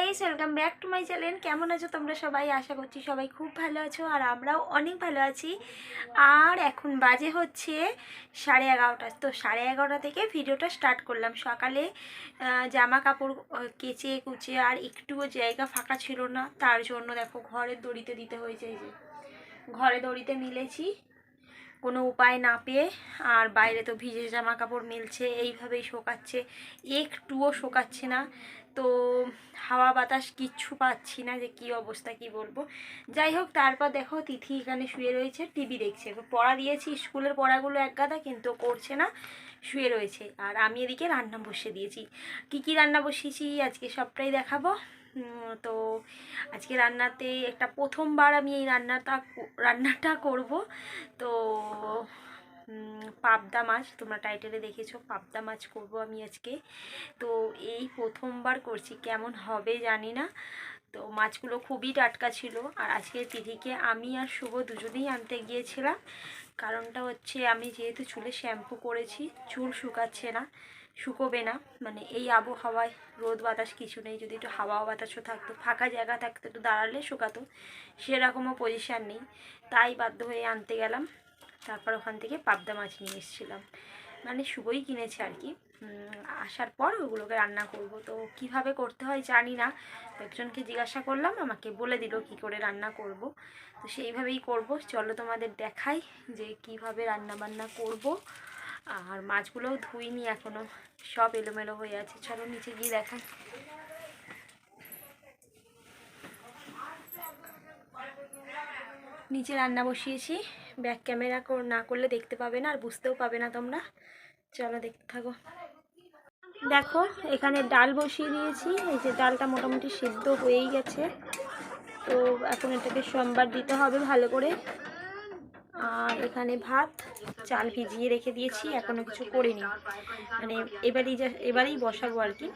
Guys welcome back to my channel কেমন আছো তোমরা সবাই? আশা করছি সবাই খুব ভালো আছো আর আমরাও অনেক ভালো আছি। আর এখন বাজে হচ্ছে সাড়ে এগারোটা। তো সাড়ে এগারোটা থেকে ভিডিওটা স্টার্ট করলাম। সকালে জামা কাপড় কেচে কুচে আর একটুও জায়গা ফাঁকা ছিল না। তার জন্য দেখো ঘরের দড়িতে দিতে হয়েছে যে। ঘরে দড়িতে মিলেছি। কোনো উপায় না পেয়ে আর বাইরে তো ভিজে জামা কাপড় মিলছে, এইভাবেই শোকাচ্ছে। একটুও শোকাচ্ছে না। তো হাওয়া বাতাস কিচ্ছু পাচ্ছি না যে কি অবস্থা, কি বলব? যাই হোক, তারপর দেখো তিথি এখানে শুয়ে রয়েছে, টিভি দেখছে। পড়া দিয়েছি, স্কুলের পড়াগুলো এক গাদা, কিন্তু করছে না, শুয়ে রয়েছে। আর আমি এদিকে রান্না বসিয়ে দিয়েছি। কি কি রান্না বসিয়েছি, আজকে সবটাই দেখাবো। তো আজকে রান্নাতে একটা প্রথমবার আমি এই রান্নাটা রান্নাটা করব। তো পাবদা মাছ, তোমরা টাইটেলে দেখেছ, পাবদা মাছ করব আমি আজকে। তো এই প্রথমবার করছি, কেমন হবে জানি না। তো মাছগুলো খুবই টাটকা ছিল, আর আজকে তিথিকে আমি আর শুভ দুজনেই আনতে গিয়েছিলাম। কারণটা হচ্ছে আমি যেহেতু চুলে শ্যাম্পু করেছি, চুল শুকাচ্ছে না। শুকোবে না। মানে এই আবহাওয়ায় রোদ বাতাস কিছু নেই। যদি একটু হাওয়া বাতাসও থাকতো, ফাঁকা জায়গা থাকতো, একটু দাঁড়ালে শুকাতো। সেরকমও পজিশান নেই। তাই বাধ্য হয়ে আনতে গেলাম। তারপর ওখান থেকে পাবদা মাছ নিয়ে এসেছিলাম। মানে শুভই কিনেছে আর কি। আসার পর ওগুলোকে রান্না করব। তো কীভাবে করতে হয় জানি না। একজনকে জিজ্ঞাসা করলাম, আমাকে বলে দিল কি করে রান্না করব। তো সেইভাবেই করব। চলো তোমাদের দেখাই যে কীভাবে রান্না বান্না করব। আর মাছগুলোও ধুইনি এখনও। সব এলোমেলো হয়ে আছে। চলো নিচে গিয়ে দেখাই। নিচে রান্না বসিয়েছি। ব্যাক ক্যামেরা না করলে দেখতে পাবে না আর বুঝতেও পাবে না তোমরা। চলো দেখতে থাকো। দেখো, এখানে ডাল বসিয়ে দিয়েছি। এই যে ডালটা মোটামুটি সিদ্ধ হয়েই গেছে। তো এখন এটাকে সোমবার দিতে হবে ভালো করে। আর এখানে ভাত, চাল ভিজিয়ে রেখে দিয়েছি এখনও কিছু করিনি। মানে এবারেই যা, এবারেই বসাবো আর কি।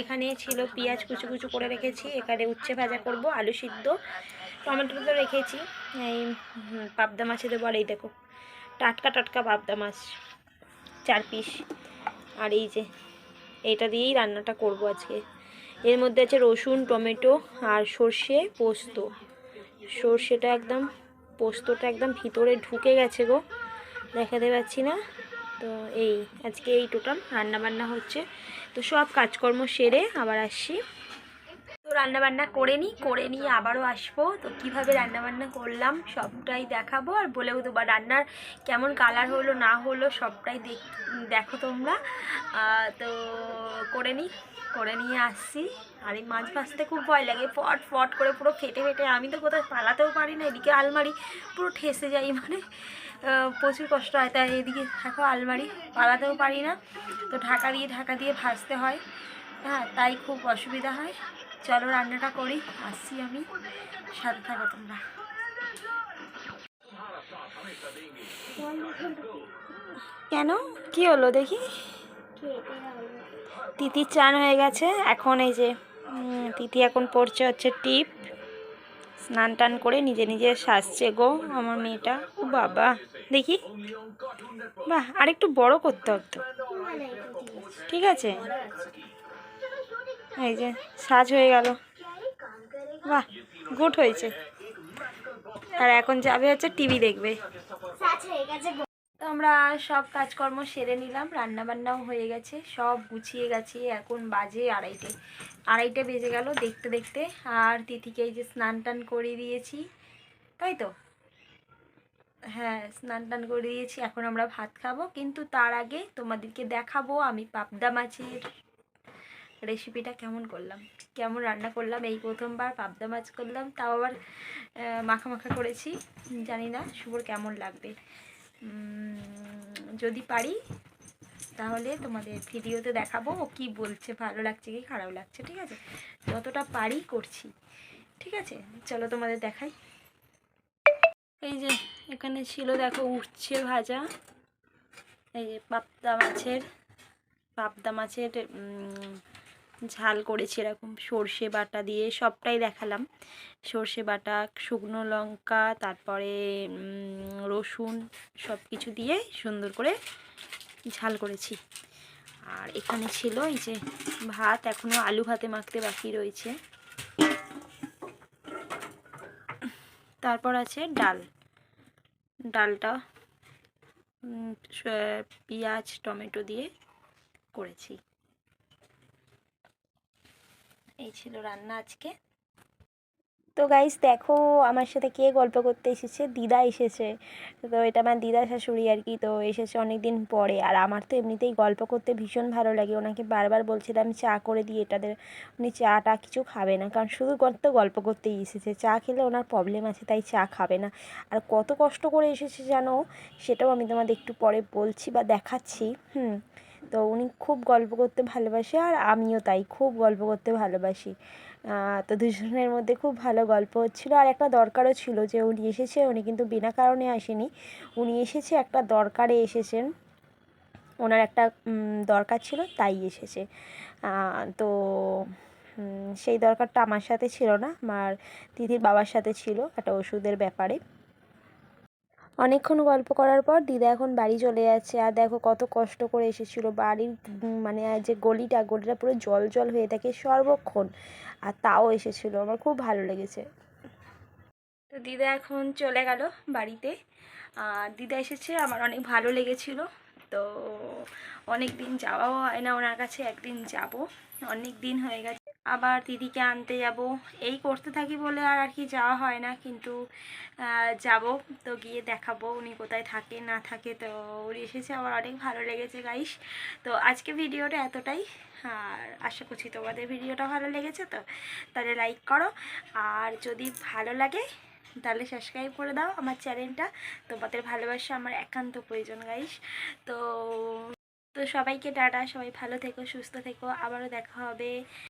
এখানে ছিল পেঁয়াজ কুচু কুচু করে রেখেছি, এখানে উচ্ছে ভাজা করব, আলু সিদ্ধ, টমেটো তো রেখেছি। এই পাবদা মাছে দেবো, আর এই দেখো, টাটকা টাটকা পাবদা মাছ, চার পিস। আর এই যে, এইটা দিয়েই রান্নাটা করব আজকে। এর মধ্যে আছে রসুন, টমেটো আর সর্ষে পোস্ত। সর্ষেটা একদম পোস্তটা একদম ভিতরে ঢুকে গেছে গো, দেখাতে পাচ্ছি না। তো এই, আজকে এই টোটাল রান্না বান্না হচ্ছে। তো সব কাজকর্ম সেরে আবার আসছি। রান্নাবান্না করে নিই করে নিয়ে আবারও আসব। তো কীভাবে রান্নাবান্না করলাম সবটাই দেখাবো আর বলেও দেবো রান্নার কেমন কালার হলো, না হলো সবটাই দেখ, দেখো তোমরা। তো করে নিই করে নিয়ে আসছি। আর এই মাছ ভাজতে খুব ভয় লাগে, ফট ফট করে পুরো ফেটে ফেটে, আমি তো কোথাও পালাতেও পারি না, এদিকে আলমারি পুরো ঠেসে যাই মানে প্রচুর কষ্ট হয়। তাই এদিকে থাকো আলমারি, পালাতেও পারি না। তো ঢাকা দিয়ে ঢাকা দিয়ে ভাজতে হয়। হ্যাঁ তাই খুব অসুবিধা হয়। চলো রান্নাটা করি। আসছি আমি। সাথে থাকো তোমরা। কেন? কি হলো দেখি? তিতির চান হয়ে গেছে। এখন এই যে তিথি এখন পড়ছে হচ্ছে টিপ। স্নান টান করে নিজে নিজে সাজছে গো আমার মেয়েটা। ও বাবা, দেখি। বাহ, আরেকটু বড় করতে হতো ঠিক আছে? এই যে সাজ হয়ে গেল। বাহ গুড হয়েছে। আর এখন যাবে হচ্ছে টিভি দেখবে। তো আমরা সব কাজকর্ম সেরে নিলাম রান্না বান্নাও হয়ে গেছে সব গুছিয়ে গেছে এখন বাজে আড়াইটে। আড়াইটে বেজে গেল দেখতে দেখতে আর তিথিকে এই যে স্নান টান করিয়ে দিয়েছি তাই তো? হ্যাঁ স্নান টান করে দিয়েছি এখন আমরা ভাত খাব কিন্তু তার আগে তোমাদেরকে দেখাবো আমি পাবদা মাছের। রেসিপিটা কেমন করলাম? কেমন রান্না করলাম? এই প্রথমবার পাবদা মাছ করলাম, তাও আবার মাখা মাখা করেছি। জানি না, শুভর কেমন লাগবে। যদি পারি, তাহলে তোমাদের ভিডিওতে দেখাবো ও কী বলছে, ভালো লাগছে কি খারাপ লাগছে, ঠিক আছে? যতটা পারি করছি, ঠিক আছে? চলো তোমাদের দেখাই। এই যে, এখানে ছিল, দেখো উঠছে ভাজা। এই যে, পাবদা মাছের পাবদা মাছের ঝাল করেছি এরকম সর্ষে বাটা দিয়ে সবটাই দেখালাম। সর্ষে বাটা, শুকনো লঙ্কা, তারপরে রসুন সব কিছু দিয়ে সুন্দর করে ঝাল করেছি। আর এখানে ছিল এই যে ভাত এখনও আলু ভাতে মাখতে বাকি রয়েছে। তারপর আছে ডাল। ডালটা পেঁয়াজ, টমেটো দিয়ে করেছি। এই ছিল রান্না আজকে। তো গাইস দেখো আমার সাথে কে গল্প করতে এসেছে? দিদা এসেছে। তো এটা আমার দিদা শাশুড়ি আর কি, তো এসেছে অনেক দিন পরে। আর আমার তো এমনিতেই গল্প করতে ভীষণ ভালো লাগে। ওনাকে বারবার বলছিলাম, চা করে দিই এটাদের। উনি চাটা কিছু খাবে না, কারণ শুধু তো গল্প করতেই এসেছে। চা খেলে ওনার প্রবলেম আছে, তাই চা খাবে না। আর কত কষ্ট করে এসেছে জানো? সেটাও আমি তোমাদের একটু পরে বলছি বা দেখাচ্ছি। হুম। তো উনি খুব গল্প করতে ভালোবাসে আর আমিও তাই খুব গল্প করতে ভালোবাসি। তো দুজনের মধ্যে খুব ভালো গল্প হচ্ছিল। আর একটা দরকারও ছিল যে উনি এসেছে, উনি কিন্তু বিনা কারণে আসেনি। উনি এসেছে, একটা দরকারে এসেছেন। ওনার একটা দরকার ছিল, তাই এসেছে। তো সেই দরকারটা আমার সাথে ছিল না। আমার দিদির বাবার সাথে ছিল একটা ওষুধের ব্যাপারে। অনেকক্ষণ গল্প করার পর দিদা এখন বাড়ি চলে যাচ্ছে। আর দেখো কত কষ্ট করে এসেছিল বাড়ির মানে যে গলিটা গলিটা পুরো জল জল হয়ে থাকে সর্বক্ষণ। আর তাও এসেছিল, আমার খুব ভালো লেগেছে। তো দিদা এখন চলে গেল বাড়িতে। আর দিদা এসেছে, আমার অনেক ভালো লেগেছিল। তো অনেক দিন যাওয়াও হয় না ওনার কাছে, একদিন যাব। অনেক দিন হয়ে গেছে। আবার দিদিকে আনতে যাব। এই করতে থাকি বলে আর আর কি যাওয়া হয় না, কিন্তু যাব। তো গিয়ে দেখাবো উনি কোথায় থাকে, না থাকে। তো উনি এসেছে, আমার অনেক ভালো লেগেছে গাইস তো আজকে ভিডিওটা এতটাই। আর আশা করছি তোমাদের ভিডিওটা ভালো লেগেছে, তো তাহলে লাইক করো। আর যদি ভালো লাগে, তাহলে সাবস্ক্রাইব করে দাও আমার চ্যানেলটা তোমাদের ভালোবাসা আমার একান্ত প্রয়োজন গাইস তো তো সবাইকে টাটা, সবাই ভালো থেকো, সুস্থ থেকো। আবারও দেখা হবে।